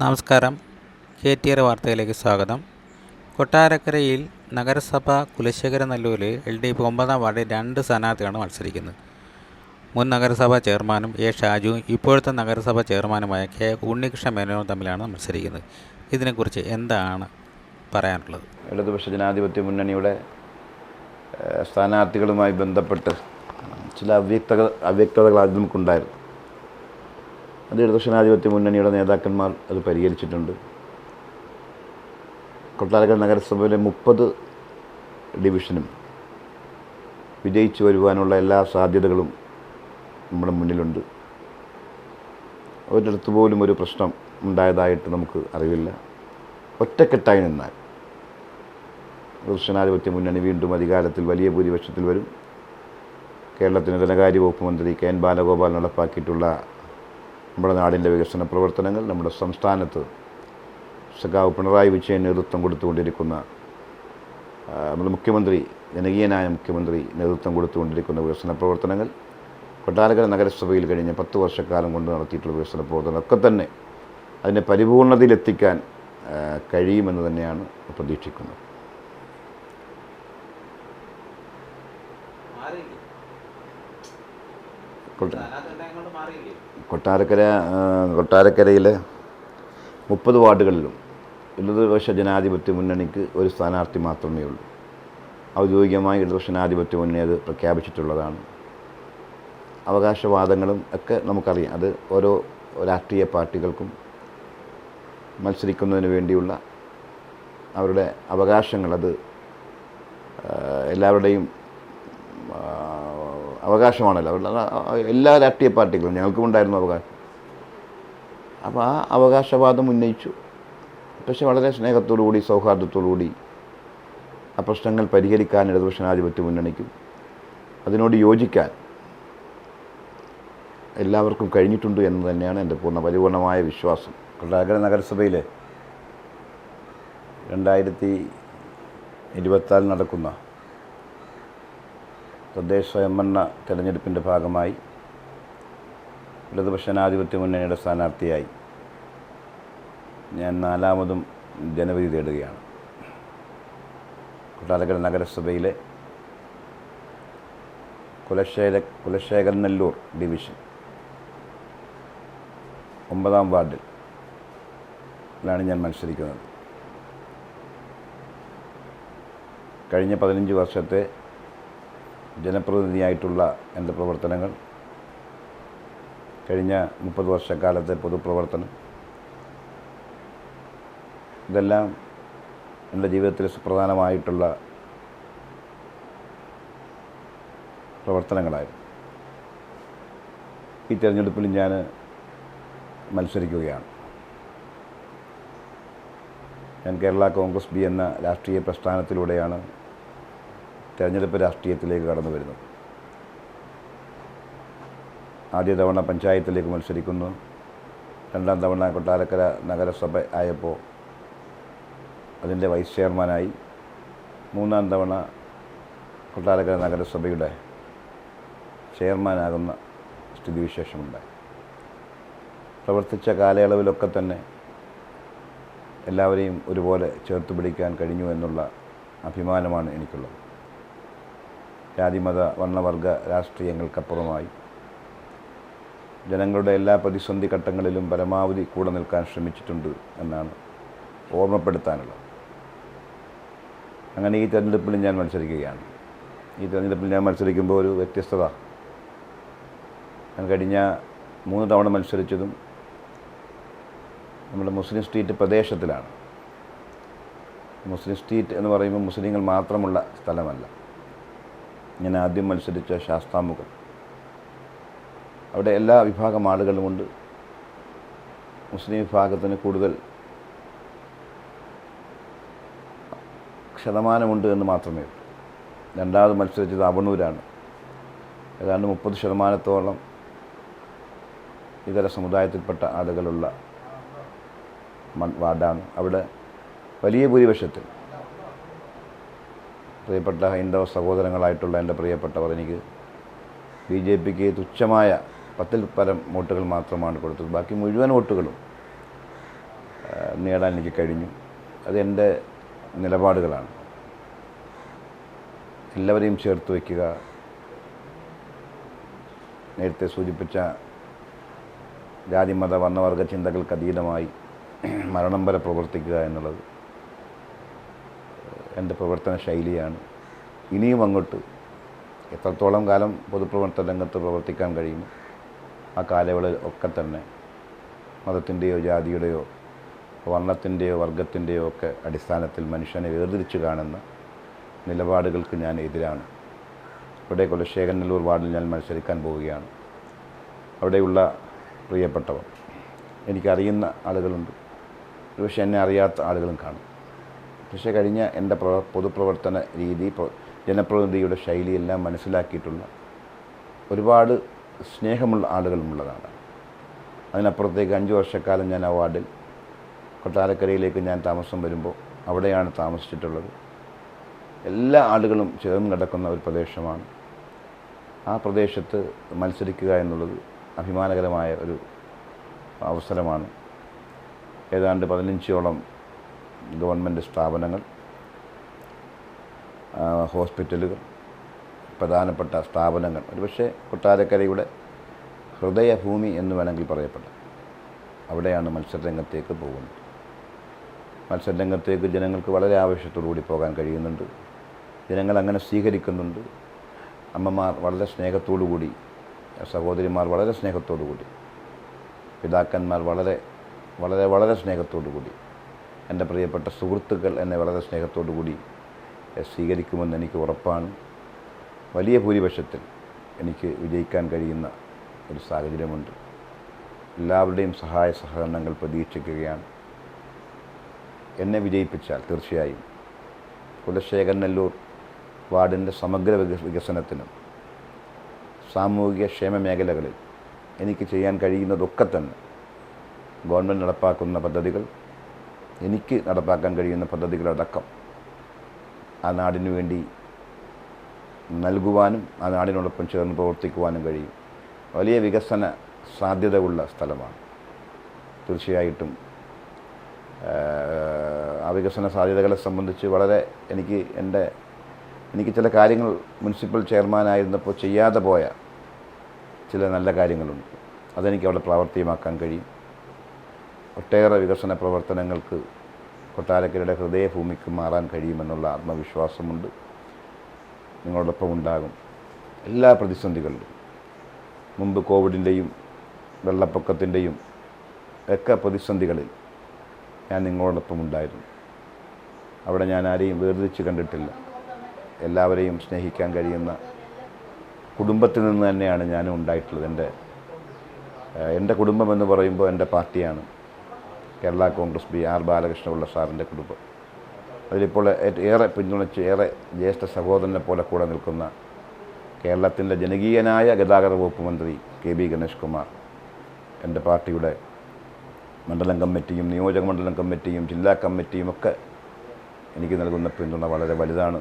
നമസ്കാരം. K T R വാർത്തയിലേക്ക് സ്വാഗതം. കൊട്ടാരക്കരയിൽ നഗരസഭ കുലശേഖര നല്ലൂരിൽ എൽ ഡി എഫ് ഒമ്പതാം വാർഡിൽ രണ്ട് സ്ഥാനാർത്ഥികളാണ് മത്സരിക്കുന്നത്. മുൻ നഗരസഭാ ചെയർമാനും എ ഷാജു ഇപ്പോഴത്തെ നഗരസഭാ ചെയർമാനുമായ കെ ഉണ്ണികൃഷ്ണ മേനോനും തമ്മിലാണ് മത്സരിക്കുന്നത്. ഇതിനെക്കുറിച്ച് എന്താണ് പറയാനുള്ളത്? ഇടതുപക്ഷ ജനാധിപത്യ മുന്നണിയുടെ സ്ഥാനാർത്ഥികളുമായി ബന്ധപ്പെട്ട് ചില അവ്യക്തത അവ്യക്തതകൾ നമുക്കുണ്ടായിരുന്നു. അത് ഇടതുപക്ഷ ജനാധിപത്യ മുന്നണിയുടെ നേതാക്കന്മാർ അത് പരിഹരിച്ചിട്ടുണ്ട്. കൊട്ടാരക്കര നഗരസഭയിലെ മുപ്പത് ഡിവിഷനും വിജയിച്ചു വരുവാനുള്ള എല്ലാ സാധ്യതകളും നമ്മുടെ മുന്നിലുണ്ട്. ഒരിടത്ത് പോലും ഒരു പ്രശ്നം ഉണ്ടായതായിട്ട് നമുക്ക് അറിവില്ല. ഒറ്റക്കെട്ടായി നിന്നാൽ ജനാധിപത്യ മുന്നണി വീണ്ടും അധികാരത്തിൽ വലിയ ഭൂരിപക്ഷത്തിൽ വരും. കേരളത്തിന് ധനകാര്യ വകുപ്പ് മന്ത്രി കെ എൻ ബാലഗോപാൽ നടപ്പാക്കിയിട്ടുള്ള നമ്മുടെ നാടിന്റെ വികസന പ്രവർത്തനങ്ങൾ നമ്മുടെ സംസ്ഥാനത്ത് സഖാവ് പിണറായി വിജയൻ നേതൃത്വം കൊടുത്തുകൊണ്ടിരിക്കുന്ന നമ്മുടെ മുഖ്യമന്ത്രി ജനകീയനായ മുഖ്യമന്ത്രി നേതൃത്വം കൊടുത്തുകൊണ്ടിരിക്കുന്ന വികസന പ്രവർത്തനങ്ങൾ കൊട്ടാരക്കര നഗരസഭയിൽ കഴിഞ്ഞ പത്ത് വർഷക്കാലം കൊണ്ട് നടത്തിയിട്ടുള്ള വികസന പ്രവർത്തനമൊക്കെ തന്നെ അതിനെ പരിപൂർണതയിലെത്തിക്കാൻ കഴിയുമെന്ന് തന്നെയാണ് പ്രതീക്ഷിക്കുന്നത്. കൊട്ട- കൊട്ടാരക്കര കൊട്ടാരക്കരയിലെ മുപ്പത് വാർഡുകളിലും ഇടതുപക്ഷ ജനാധിപത്യ മുന്നണിക്ക് ഒരു സ്ഥാനാർത്ഥി മാത്രമേ ഉള്ളൂ. ഔദ്യോഗികമായി ഇടതുപക്ഷ ജനാധിപത്യ മുന്നണി അത് പ്രഖ്യാപിച്ചിട്ടുള്ളതാണ്. അവകാശവാദങ്ങളും ഒക്കെ നമുക്കറിയാം. അത് ഓരോ രാഷ്ട്രീയ പാർട്ടികൾക്കും മത്സരിക്കുന്നതിന് വേണ്ടിയുള്ള അവരുടെ അവകാശങ്ങൾ അത് എല്ലാവരുടെയും അവകാശമാണല്ലോ. അവരുടെ എല്ലാ രാഷ്ട്രീയ പാർട്ടികളും ഞങ്ങൾക്കും ഉണ്ടായിരുന്നു അവകാശം. അപ്പോൾ ആ അവകാശവാദം ഉന്നയിച്ചു. പക്ഷെ വളരെ സ്നേഹത്തോടുകൂടി സൗഹാർദ്ദത്തോടുകൂടി ആ പ്രശ്നങ്ങൾ പരിഹരിക്കാൻ ഇടതുപക്ഷ ജനാധിപത്യ മുന്നണിക്കും. അതിനോട് യോജിക്കാൻ എല്ലാവർക്കും കഴിഞ്ഞിട്ടുണ്ട് എന്ന് തന്നെയാണ് എന്റെ പൂർണ പരിപൂർണമായ വിശ്വാസം. കൊട്ടാരക്കര നഗരസഭയിൽ രണ്ടായിരത്തി ഇരുപത്തിനാല് നടക്കുന്ന തദ്ദേശ സ്വയംഭരണ തെരഞ്ഞെടുപ്പിന്റെ ഭാഗമായി ഇടതുപക്ഷ ജനാധിപത്യ മുന്നണിയുടെ സ്ഥാനാർത്ഥിയായി ഞാൻ നാലാമതും ജനവിധി തേടുകയാണ്. കൊട്ടാരക്കര നഗരസഭയിലെ കുലശേഖര നെല്ലൂർ ഡിവിഷൻ ഒമ്പതാം വാർഡിൽ ാണ് ഞാൻ മത്സരിക്കുന്നത്. കഴിഞ്ഞ പതിനഞ്ച് വർഷത്തെ ജനപ്രതിനിധിയായിട്ടുള്ള എന്റെ പ്രവർത്തനങ്ങൾ കഴിഞ്ഞ മുപ്പത് വർഷക്കാലത്തെ പൊതുപ്രവർത്തനം ഇതെല്ലാം എന്റെ ജീവിതത്തിൽ സുപ്രധാനമായിട്ടുള്ള പ്രവർത്തനങ്ങളായിരുന്നു. ഈ തിരഞ്ഞെടുപ്പിൽ ഞാൻ മത്സരിക്കുകയാണ്. ഞാൻ കേരള കോൺഗ്രസ് ബി എന്ന രാഷ്ട്രീയ പ്രസ്ഥാനത്തിലൂടെയാണ് തെരഞ്ഞെടുപ്പ് രാഷ്ട്രീയത്തിലേക്ക് കടന്നു വരുന്നു. ആദ്യ തവണ പഞ്ചായത്തിലേക്ക് മത്സരിക്കുന്നു. രണ്ടാം തവണ കൊട്ടാരക്കര നഗരസഭ ആയപ്പോൾ അതിന്റെ വൈസ് ചെയർമാനായി. മൂന്നാം തവണ കൊട്ടാരക്കര നഗരസഭയുടെ ചെയർമാനാകുന്ന സ്ഥിതിവിശേഷമുണ്ടായി പ്രവർത്തിച്ച കാലയളവിലൊക്കെ തന്നെ എല്ലാവരെയും ഒരുപോലെ ചേർത്ത് പിടിക്കാൻ കഴിഞ്ഞു എന്നുള്ള അഭിമാനമാണ് എനിക്കുള്ളത്. ജാതിമത വർണവർഗ രാഷ്ട്രീയങ്ങൾക്കപ്പുറമായി. ജനങ്ങളുടെ എല്ലാ പ്രതിസന്ധി ഘട്ടങ്ങളിലും പരമാവധി കൂടെ നിൽക്കാൻ ശ്രമിച്ചിട്ടുണ്ട് എന്നാണ് ഓർമ്മപ്പെടുത്താനുള്ളത്. അങ്ങനെ ഈ തെരഞ്ഞെടുപ്പിൽ ഞാൻ മത്സരിക്കുകയാണ്. ഈ തെരഞ്ഞെടുപ്പിൽ ഞാൻ മത്സരിക്കുമ്പോൾ ഒരു വ്യത്യസ്തത. ഞാൻ കഴിഞ്ഞ മൂന്ന് തവണ മത്സരിച്ചതും നമ്മുടെ മുസ്ലിം സ്ട്രീറ്റ് പ്രദേശത്തിലാണ്. മുസ്ലിം സ്ട്രീറ്റ് എന്ന് പറയുമ്പോൾ മുസ്ലിങ്ങൾ മാത്രമുള്ള സ്ഥലമല്ല. ഞാൻ ആദ്യം മത്സരിച്ച ശാസ്താമുഖം. അവിടെ എല്ലാ വിഭാഗം ആളുകളുമുണ്ട് മുസ്ലിം വിഭാഗത്തിന് കൂടുതൽ ശതമാനമുണ്ട് എന്ന് മാത്രമേ ഉള്ളൂ. രണ്ടാമത് മത്സരിച്ചത് അവണൂരാണ്. ഏതാണ്ട് മുപ്പത് ശതമാനത്തോളം ഇതര സമുദായത്തിൽപ്പെട്ട ആളുകളുള്ള വാർഡാണ്. അവിടെ വലിയ ഭൂരിപക്ഷത്തിൽ പ്രിയപ്പെട്ട ഹൈന്ദവ സഹോദരങ്ങളായിട്ടുള്ള എന്റെ പ്രിയപ്പെട്ടവർ എനിക്ക് ബി ജെ പിക്ക് തുച്ഛമായ പത്തിൽ പരം വോട്ടുകൾ മാത്രമാണ് കൊടുത്തത്. ബാക്കി മുഴുവൻ വോട്ടുകളും നേടാൻ എനിക്ക് കഴിഞ്ഞു. അത് എന്റെ നിലപാടുകളാണ്. എല്ലാവരെയും ചേർത്ത് വയ്ക്കുക. നേരത്തെ സൂചിപ്പിച്ച ജാതിമത വർണവർഗ ചിന്തകൾക്ക് അതീതമായി മരണം വരെ പ്രവർത്തിക്കുക എന്നുള്ളത് എന്റെ പ്രവർത്തന ശൈലിയാണ്. ഇനിയും അങ്ങോട്ട് എത്രത്തോളം കാലം പൊതുപ്രവർത്തന രംഗത്ത് പ്രവർത്തിക്കാൻ കഴിയും? ആ കാലയളവിൽ ഒക്കെ തന്നെ മതത്തിന്റെയോ ജാതിയുടെയോ വർണത്തിന്റെയോ വർഗത്തിന്റെയോ ഒക്കെ അടിസ്ഥാനത്തിൽ മനുഷ്യനെ വേർതിരിച്ച് കാണുന്ന നിലപാടുകൾക്ക് ഞാൻ എതിരാണ്. ഇവിടെ കുലശേഖരനല്ലൂർ വാർഡിൽ ഞാൻ മത്സരിക്കാൻ പോവുകയാണ്. അവിടെയുള്ള പ്രിയപ്പെട്ടവർ എനിക്കറിയുന്ന ആളുകളുണ്ട്. പക്ഷേ എന്നെ അറിയാത്ത ആളുകളും കാണും. പക്ഷേ കഴിഞ്ഞ എന്റെ പ്രവ പൊതുപ്രവർത്തന രീതി പ്ര- ജനപ്രതിനിധിയുടെ ശൈലിയെല്ലാം മനസ്സിലാക്കിയിട്ടുള്ള ഒരുപാട് സ്നേഹമുള്ള ആളുകളുമുള്ളതാണ്. അതിനപ്പുറത്തേക്ക് അഞ്ച് വർഷക്കാലം ഞാൻ ആ വാർഡിൽ കൊട്ടാരക്കരയിലേക്ക് ഞാൻ താമസം വരുമ്പോൾ അവിടെയാണ് താമസിച്ചിട്ടുള്ളത്. എല്ലാ ആളുകളും ചേർന്ന് കിടക്കുന്ന ഒരു പ്രദേശമാണ്. ആ പ്രദേശത്ത് മത്സരിക്കുക എന്നുള്ളത് അഭിമാനകരമായ ഒരു അവസരമാണ്. ഏതാണ്ട് പതിനഞ്ചോളം ഗവൺമെന്റ് സ്ഥാപനങ്ങൾ ഹോസ്പിറ്റലുകൾ പ്രധാനപ്പെട്ട സ്ഥാപനങ്ങൾ. ഒരുപക്ഷെ കൊട്ടാരക്കരയുടെ ഹൃദയഭൂമി എന്ന് വേണമെങ്കിൽ പറയപ്പെടാം. അവിടെയാണ് മത്സരരംഗത്തേക്ക് പോകുന്നത്. മത്സരരംഗത്തേക്ക് ജനങ്ങൾക്ക് വളരെ ആവശ്യത്തോടു കൂടി പോകാൻ കഴിയുന്നുണ്ട്. ജനങ്ങൾ അങ്ങനെ സ്വീകരിക്കുന്നുണ്ട്. അമ്മമാർ വളരെ സ്നേഹത്തോടു കൂടി സഹോദരിമാർ വളരെ സ്നേഹത്തോടു കൂടി പിതാക്കന്മാർ വളരെ വളരെ വളരെ സ്നേഹത്തോടു കൂടി എന്റെ പ്രിയപ്പെട്ട സുഹൃത്തുക്കൾ എന്നെ വളരെ സ്നേഹത്തോടു കൂടി സ്വീകരിക്കുമെന്ന് എനിക്ക് ഉറപ്പാണ്. വലിയ ഭൂരിപക്ഷത്തിൽ എനിക്ക് വിജയിക്കാൻ കഴിയുന്ന ഒരു സാഹചര്യമുണ്ട്. എല്ലാവരുടെയും സഹായ സഹകരണങ്ങൾ പ്രതീക്ഷിക്കുകയാണ്. എന്നെ വിജയിപ്പിച്ചാൽ തീർച്ചയായും കുലശേഖരനല്ലൂർ വാർഡിന്റെ സമഗ്ര വിക- വികസനത്തിനും സാമൂഹിക ക്ഷേമ മേഖലകളിൽ എനിക്ക് ചെയ്യാൻ കഴിയുന്നതൊക്കെ തന്നെ ഗവൺമെന്റ് നടപ്പാക്കുന്ന പദ്ധതികൾ എനിക്ക് നടപ്പാക്കാൻ കഴിയുന്ന പദ്ധതികളടക്കം ആ നാടിനു വേണ്ടി നൽകുവാനും ആ നാടിനോടൊപ്പം ചേർന്ന് പ്രവർത്തിക്കുവാനും കഴിയും. വലിയ വികസന സാധ്യതയുള്ള സ്ഥലമാണ്. തീർച്ചയായിട്ടും ആ വികസന സാധ്യതകളെ സംബന്ധിച്ച് വളരെ എനിക്ക് എന്റെ എനിക്ക് ചില കാര്യങ്ങൾ മുനിസിപ്പൽ ചെയർമാനായിരുന്നപ്പോൾ ചെയ്യാതെ പോയ ചില നല്ല കാര്യങ്ങളുണ്ട്. അതെനിക്ക് അവിടെ പ്രാവർത്തികമാക്കാൻ കഴിയും. ഒട്ടേറെ വികസന പ്രവർത്തനങ്ങൾക്ക് കൊട്ടാരക്കരയുടെ ഹൃദയഭൂമിക്ക് മാറാൻ കഴിയുമെന്നുള്ള ആത്മവിശ്വാസമുണ്ട്. നിങ്ങളോടൊപ്പം ഉണ്ടാകും എല്ലാ പ്രതിസന്ധികളിലും. മുമ്പ് കോവിഡിന്റെയും വെള്ളപ്പൊക്കത്തിന്റെയും ഒക്കെ പ്രതിസന്ധികളിൽ ഞാൻ നിങ്ങളോടൊപ്പം ഉണ്ടായിരുന്നു. അവിടെ ഞാൻ ആരെയും വേർതിരിച്ച് കണ്ടിട്ടില്ല. എല്ലാവരെയും സ്നേഹിക്കാൻ കഴിയുന്ന കുടുംബത്തിൽ നിന്ന് തന്നെയാണ് ഞാനും ഉണ്ടായിട്ടുള്ളത്. എന്റെ എന്റെ കുടുംബം എന്ന് പറയുമ്പോൾ എന്റെ പാർട്ടിയാണ്. Kerala Congress B R Balakrishna Pillai സാറിന്റെ കുടുംബം. അതിലിപ്പോൾ ഏറെ പിന്തുണച്ച് ഏറെ ജ്യേഷ്ഠ സഹോദരനെ പോലെ കൂടെ നിൽക്കുന്ന കേരളത്തിന്റെ ജനകീയനായ ഗതാഗത വകുപ്പ് മന്ത്രി കെ ബി ഗണേഷ് കുമാർ എന്റെ പാർട്ടിയുടെ മണ്ഡലം കമ്മിറ്റിയും നിയോജക മണ്ഡലം കമ്മിറ്റിയും ജില്ലാ കമ്മിറ്റിയും ഒക്കെ എനിക്ക് നൽകുന്ന പിന്തുണ വളരെ വലുതാണ്.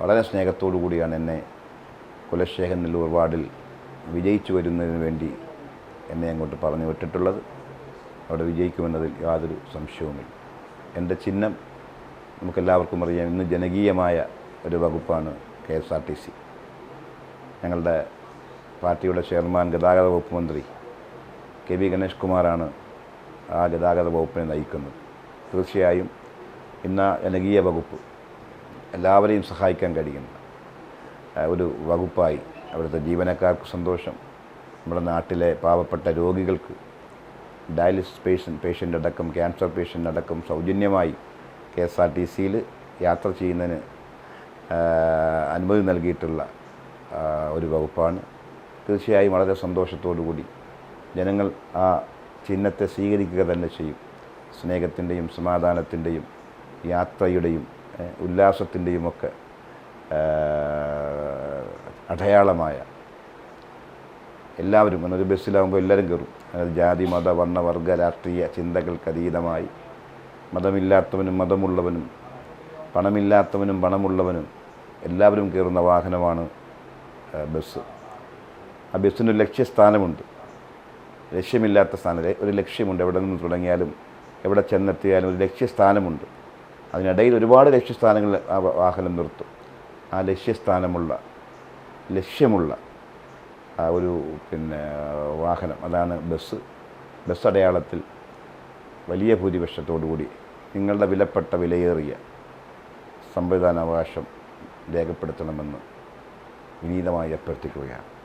വളരെ സ്നേഹത്തോടു കൂടിയാണ് എന്നെ കുലശേഖരൻ നെല്ലൂർ വാർഡിൽ വിജയിച്ചു വരുന്നതിന് വേണ്ടി എന്നെ അങ്ങോട്ട് പറഞ്ഞു വിട്ടിട്ടുള്ളത്. അവിടെ വിജയിക്കുമെന്നതിൽ യാതൊരു സംശയവുമില്ല. എന്റെ ചിഹ്നം നമുക്കെല്ലാവർക്കും അറിയാം. ഇന്ന് ജനകീയമായ ഒരു വകുപ്പാണ് K S R T C. ഞങ്ങളുടെ പാർട്ടിയുടെ ചെയർമാൻ ഗതാഗത വകുപ്പ് മന്ത്രി കെ വി ഗണേഷ് കുമാറാണ് ആ ഗതാഗത വകുപ്പിനെ നയിക്കുന്നത്. തീർച്ചയായും ഇന്ന് ജനകീയ വകുപ്പ് എല്ലാവരെയും സഹായിക്കാൻ കഴിയുന്ന ഒരു വകുപ്പായി അവിടുത്തെ ജീവനക്കാർക്ക് സന്തോഷം. നമ്മുടെ നാട്ടിലെ പാവപ്പെട്ട രോഗികൾക്ക് ഡയാലിസിസ് പേഷ്യന്റ് പേഷ്യന്റ് അടക്കം ക്യാൻസർ പേഷ്യന്റ് അടക്കം സൗജന്യമായി കെ എസ് ആർ ടി സിയിൽ യാത്ര ചെയ്യുന്നതിന് അനുമതി നൽകിയിട്ടുള്ള ഒരു വകുപ്പാണ്. തീർച്ചയായും വളരെ സന്തോഷത്തോടു കൂടി ജനങ്ങൾ ആ ചിഹ്നത്തെ സ്വീകരിക്കുക തന്നെ ചെയ്യും. സ്നേഹത്തിന്റെയും സമാധാനത്തിന്റെയും യാത്രയുടെയും ഉല്ലാസത്തിന്റെയും ഒക്കെ അടയാളമായ എല്ലാവരും ഒരു ബസ്സിലാകുമ്പോൾ എല്ലാവരും കയറും അതായത് ജാതി മത വർണ വർഗ രാഷ്ട്രീയ ചിന്തകൾക്ക് അതീതമായി. മതമില്ലാത്തവനും മതമുള്ളവനും പണമില്ലാത്തവനും പണമുള്ളവനും എല്ലാവരും കയറുന്ന വാഹനമാണ് ബസ്. ആ ബസ്സിനൊരു ലക്ഷ്യസ്ഥാനമുണ്ട്. ലക്ഷ്യമില്ലാത്ത സ്ഥാനം ഒരു ലക്ഷ്യമുണ്ട് എവിടെ നിന്ന് തുടങ്ങിയാലും എവിടെ ചെന്നെത്തിയാലും ഒരു ലക്ഷ്യസ്ഥാനമുണ്ട്. അതിനിടയിൽ ഒരുപാട് ലക്ഷ്യസ്ഥാനങ്ങൾ ആ വാഹനം നിർത്തും. ആ ലക്ഷ്യസ്ഥാനമുള്ള ലക്ഷ്യമുള്ള ഒരു പിന്നെ വാഹനം അതാണ് ബസ്. ബസ് അടയാളത്തിൽ വലിയ ഭൂരിപക്ഷത്തോടുകൂടി നിങ്ങളുടെ വിലപ്പെട്ട വിലയേറിയ സമ്മതിദാനാവകാശം രേഖപ്പെടുത്തണമെന്ന് വിനീതമായി അഭ്യർത്ഥിക്കുകയാണ്.